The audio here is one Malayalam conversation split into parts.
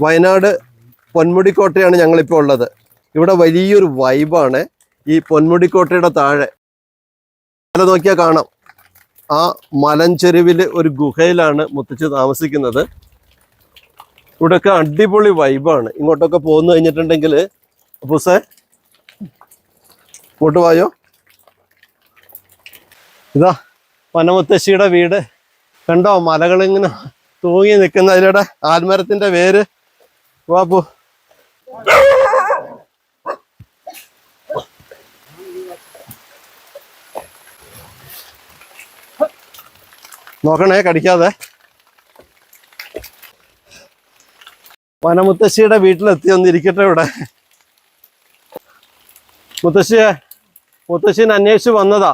വയനാട് പൊന്മുടിക്കോട്ടയാണ് ഞങ്ങളിപ്പോൾ ഉള്ളത്. ഇവിടെ വലിയൊരു വൈബാണ് ഈ പൊന്മുടിക്കോട്ടയുടെ താഴെ. മല നോക്കിയാൽ കാണാം. ആ മലഞ്ചെരുവിൽ ഒരു ഗുഹയിലാണ് മുത്തച്ഛ താമസിക്കുന്നത്. ഇവിടെയൊക്കെ അടിപൊളി വൈബാണ് ഇങ്ങോട്ടൊക്കെ പോന്നു കഴിഞ്ഞിട്ടുണ്ടെങ്കിൽ അപ്പൂസേ ഇങ്ങോട്ട് വായോ? ഇതാ പനമുത്തശ്ശിയുടെ വീട്. കണ്ടോ മലകളിങ്ങനെ തൂങ്ങി നിൽക്കുന്ന അതിലൂടെ ആൽമരത്തിന്റെ വേര്. വാപ്പു നോക്കണേ കടിക്കാതെ. വനമുത്തശ്ശിയുടെ വീട്ടിലെത്തി ഒന്നിരിക്കട്ടെ ഇവിടെ. മുത്തശ്ശിയെ മുത്തശ്ശീനെ അന്വേഷിച്ച് വന്നതാ.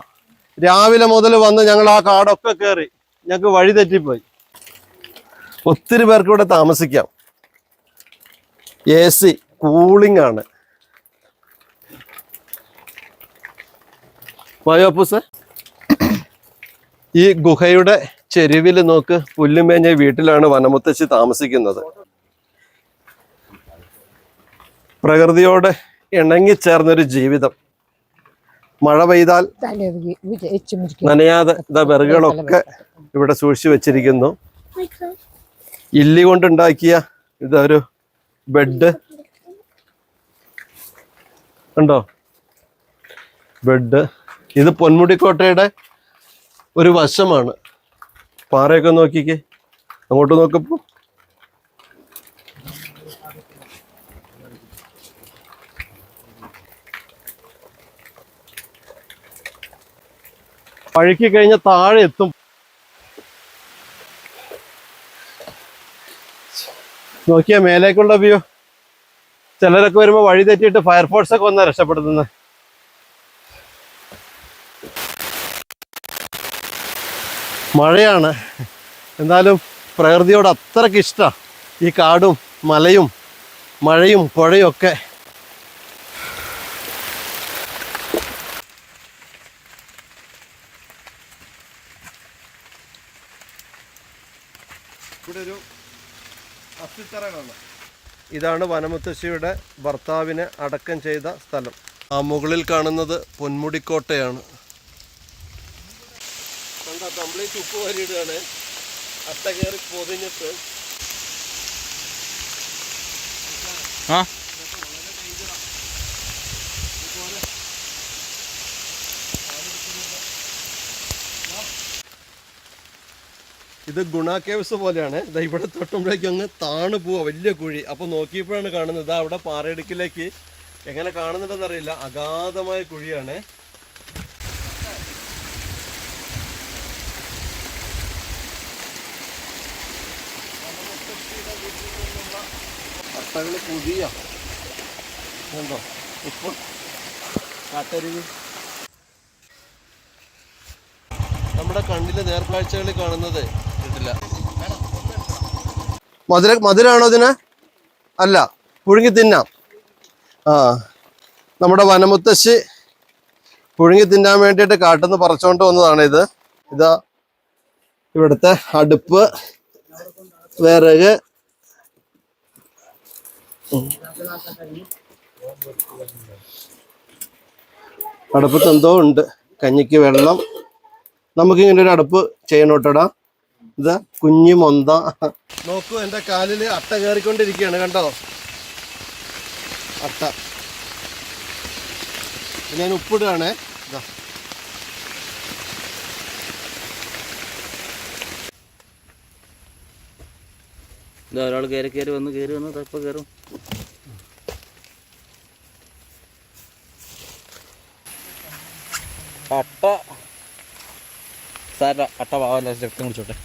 രാവിലെ മുതൽ വന്ന് ഞങ്ങൾ ആ കാടൊക്കെ കയറി ഞങ്ങൾക്ക് വഴി തെറ്റിപ്പോയി. ഒത്തിരി പേർക്ക് ഇവിടെ താമസിക്കാം. എ സി കൂളിംഗ് ആണ്. വയോപ്പൂസ് ഈ ഗുഹയുടെ ചെരുവിൽ നോക്ക് പുല്ലുമേഞ്ഞ വീട്ടിലാണ് വനമുത്തശ്ശി താമസിക്കുന്നത്. പ്രകൃതിയോട് ഇണങ്ങിച്ചേർന്നൊരു ജീവിതം. മഴ പെയ്താൽ നനയാതെ ഇതാ വിറകുകളൊക്കെ ഇവിടെ സൂക്ഷിച്ചു വെച്ചിരിക്കുന്നു. ഇല്ലി കൊണ്ടുണ്ടാക്കിയ ഇതൊരു ബെഡ് ഉണ്ടോ ബെഡ് ഇത് പൊന്മുടിക്കോട്ടയുടെ ഒരു വശമാണ്. പാറയൊക്കെ നോക്കിക്കേ. അങ്ങോട്ട് നോക്കപ്പോ. പഴുക്കി കഴിഞ്ഞ താഴെ എത്തും. നോക്കിയാ മേലേക്കുള്ള വ്യൂ ചിലരൊക്കെ വരുമ്പോ വഴി തെറ്റിയിട്ട് ഫയർഫോഴ്സ് ഒക്കെ വന്നാ രക്ഷപ്പെടുത്തുന്നത് മഴയാണ്. എന്നാലും പ്രകൃതിയോട് അത്രയ്ക്ക് ഇഷ്ടമാണ് ഈ കാടും മലയും മഴയും പുഴയും ഒക്കെ. ഇവിടെ ഒരു ഇതാണ് വനമുത്തശ്ശിയുടെ ഭർത്താവിനെ അടക്കം ചെയ്ത സ്ഥലം. ആ മുകളിൽ കാണുന്നത് പൊന്മുടിക്കോട്ടയാണ്. കണ്ട കംപ്ലീറ്റ് ഉപ്പ് വരിയിടുകയാണ്. കയറി പൊതിഞ്ഞിട്ട്. ആ? ഇത് ഗുണ കേവ്സ് പോലെയാണ്. ഇതാ ഇവിടെ തൊട്ടുമ്പോഴേക്കും അങ്ങ് താണു പോവാ വലിയ കുഴി. അപ്പൊ നോക്കിയപ്പോഴാണ് കാണുന്നത്. ഇതാ അവിടെ പാറയിടുക്കിലേക്ക് എങ്ങനെ കാണുന്നുണ്ടെന്ന് അറിയില്ല. അഗാധമായ കുഴിയാണ്. അട്ടകൾ പുതിയ. കണ്ടോ? ഉപ്പ്. കാട്ടരുവി. നമ്മുടെ കണ്ണിലെ നേർക്കാഴ്ചകളിൽ കാണുന്നത് കിട്ടില്ല മധുര മധുരാണോ ഇതിന്? അല്ല പുഴുങ്ങി തിന്നാം. ആ നമ്മുടെ വനമുത്തശ്ശി പുഴുങ്ങി തിന്നാൻ വേണ്ടിയിട്ട് കാട്ടുനിന്ന് പറിച്ചുകൊണ്ട് വന്നതാണ് ഇത്. ഇതാ ഇവിടുത്തെ അടുപ്പ് വിറക്. അടുപ്പത്ത് എന്തോ ഉണ്ട്. കഞ്ഞിക്ക് വെള്ളം. നമുക്കിങ്ങനെ ഒരു അടുപ്പ് ചെയ്യണം കേട്ടോടാ ഇതാ കുഞ്ഞു മൊന്ത. നോക്കൂ എന്റെ കാലിൽ അട്ട കയറിക്കൊണ്ടിരിക്കുകയാണ് കണ്ടോ? അട്ട. ഞാൻ ഉപ്പിടുകയാണേ. ഇതാ ഇതാ ഒരാൾ കയറി കയറി വന്ന് കയറി വന്ന് തപ്പ കയറും. അട്ട. സാര അട്ട പാവല്ല രക്തം കുടിച്ചോട്ടെ.